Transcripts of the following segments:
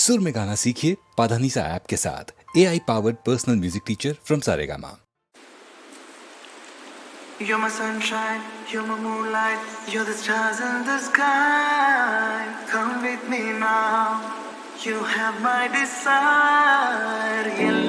सुर में गाना सीखिए पाधानीसा ऐप के साथ A I powered personal music teacher from Saregama You're my sunshine, you're my moonlight, you're the stars in the sky. Come with me now, you have my desire. Yeah,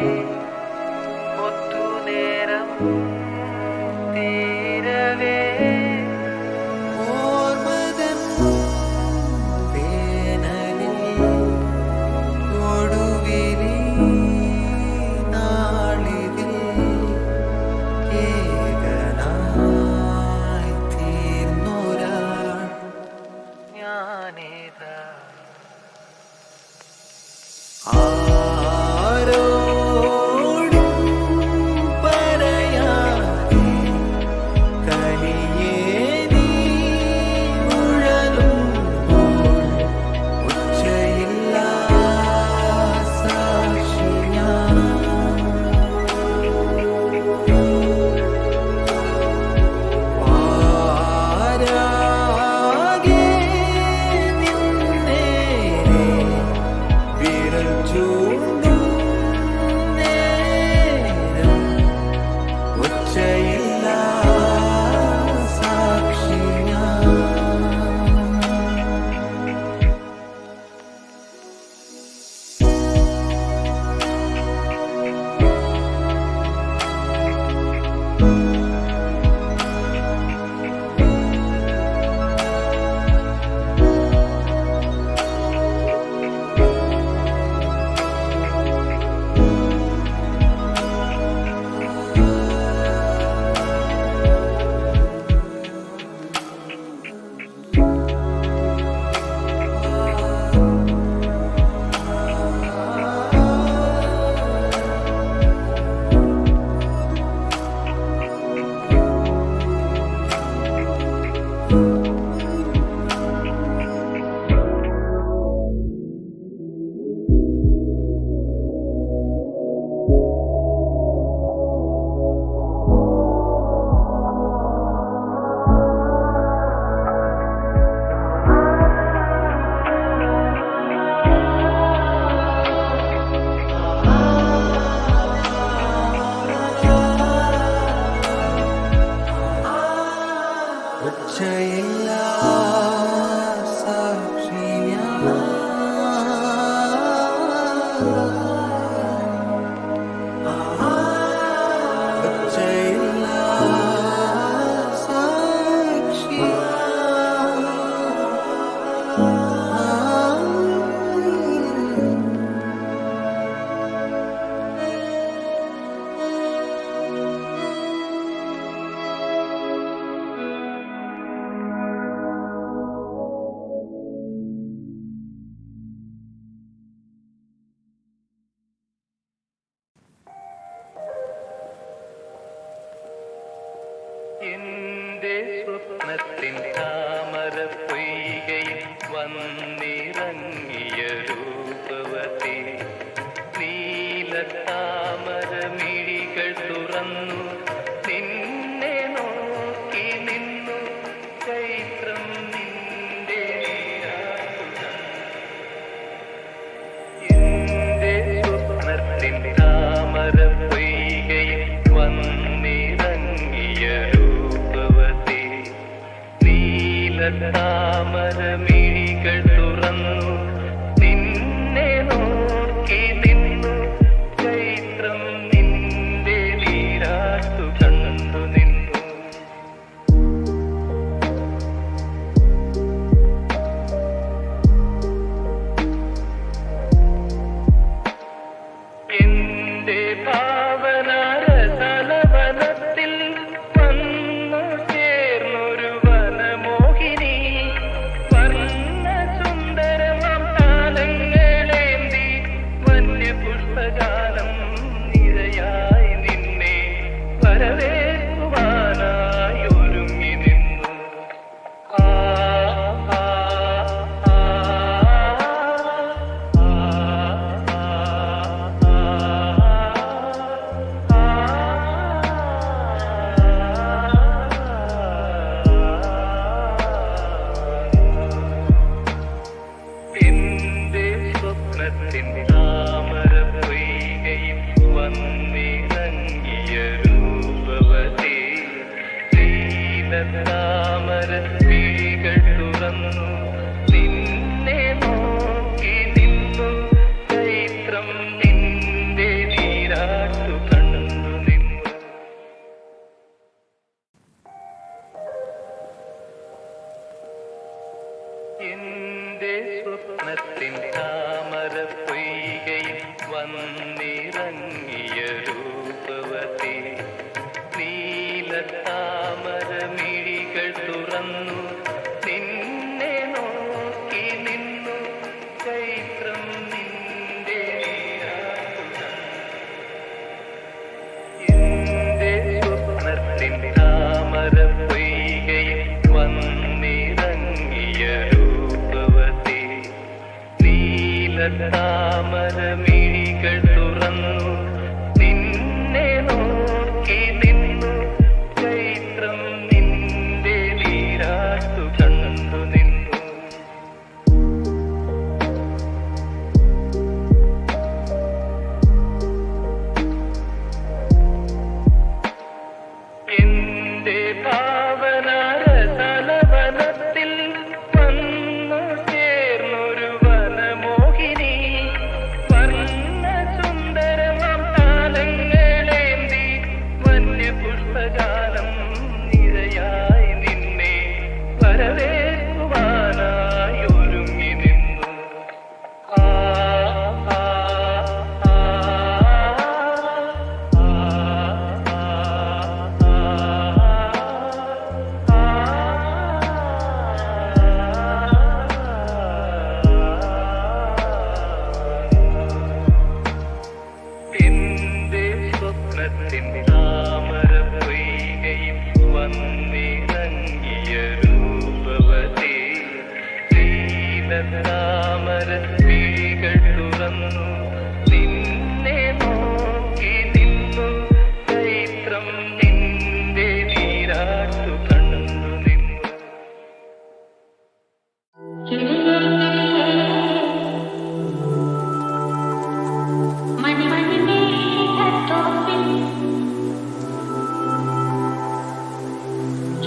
Bye. സ്വപ്നത്തിൻ താമര പൊയ്കയിൽ വന്നിറങ്ങിയ താമര എന്റെ സ്വപ്നത്തിൻ താമര പൊയ്കയിൽ വന്നിറങ്ങിയ നീല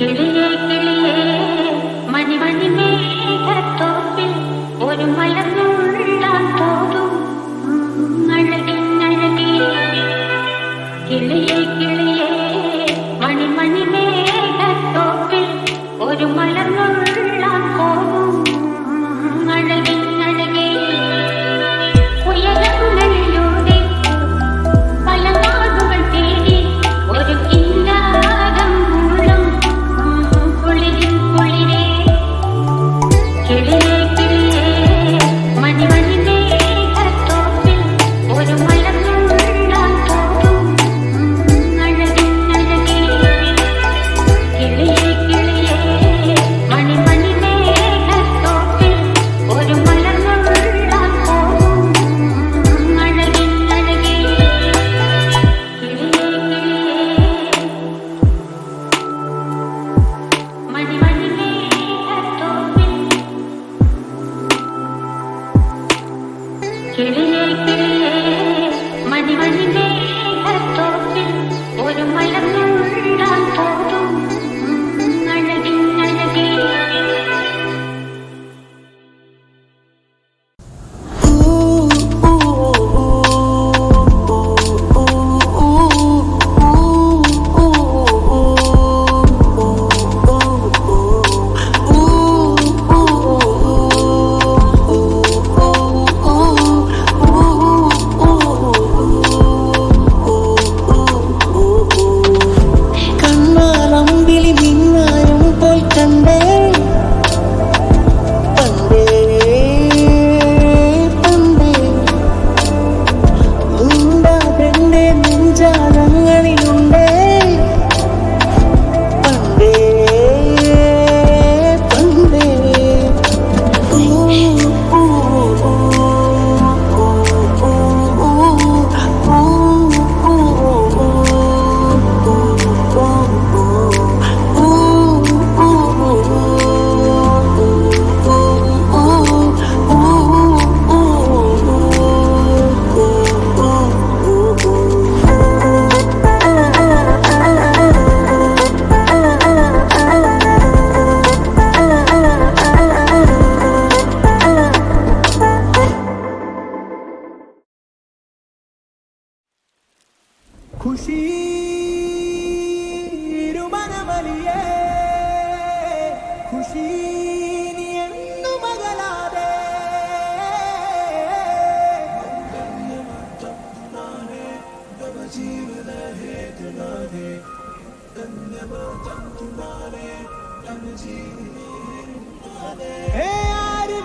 Thank you.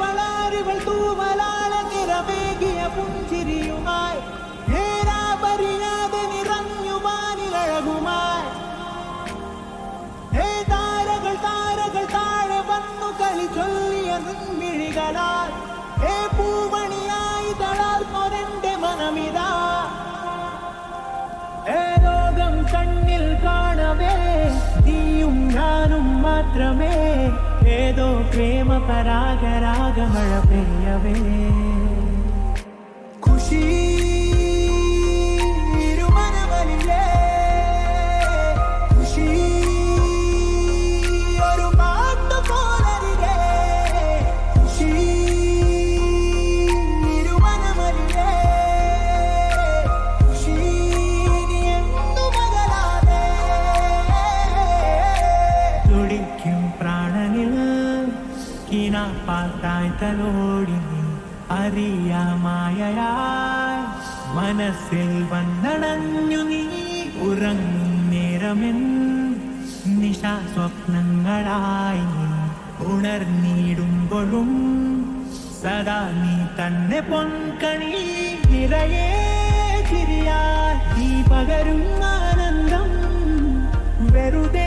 വളാരിവൾ തൂവലാള നിറമേകിയ പുഞ്ചിരിയുമായി? ഹേ ചൊല്ലിയ നിൻമിഴികളാൽ? ഹേ പൂവണിയായി തളർന്നൊരെന്റെ മനമിതാ మాత్రమే నీயும் నానుం మాత్రమే ఏదో ప్రేమ పరాగరాగమళ ప్రియవే മനസ്സിൽ വന്നടഞ്ഞു നീ ഉറങ്ങും നേരമെൻ നിശാ സ്വപ്നങ്ങളായി ഉണർന്നിടുമ്പോഴും സദാ നീ തന്നെ പൊൻകണി നിറയെ ഈ പകരും ആനന്ദം വെറുതെ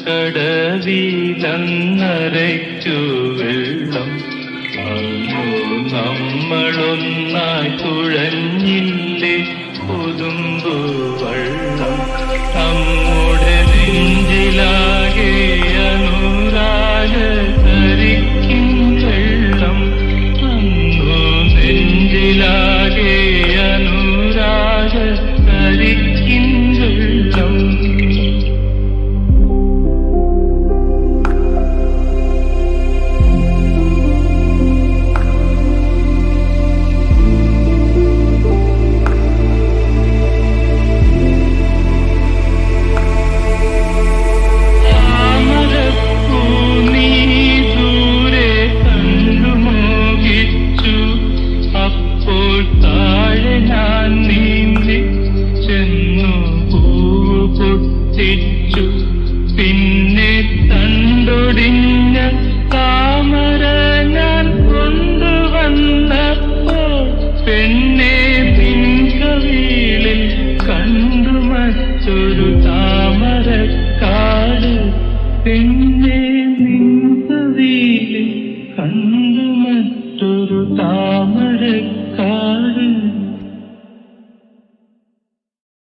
കടവിലന്നരയ്ക്കു വെള്ളം അന്നു നമ്മളൊന്നായി തുഴഞ്ഞില്ലേ പുതുമ്പു വള്ളം. നമ്മുടെ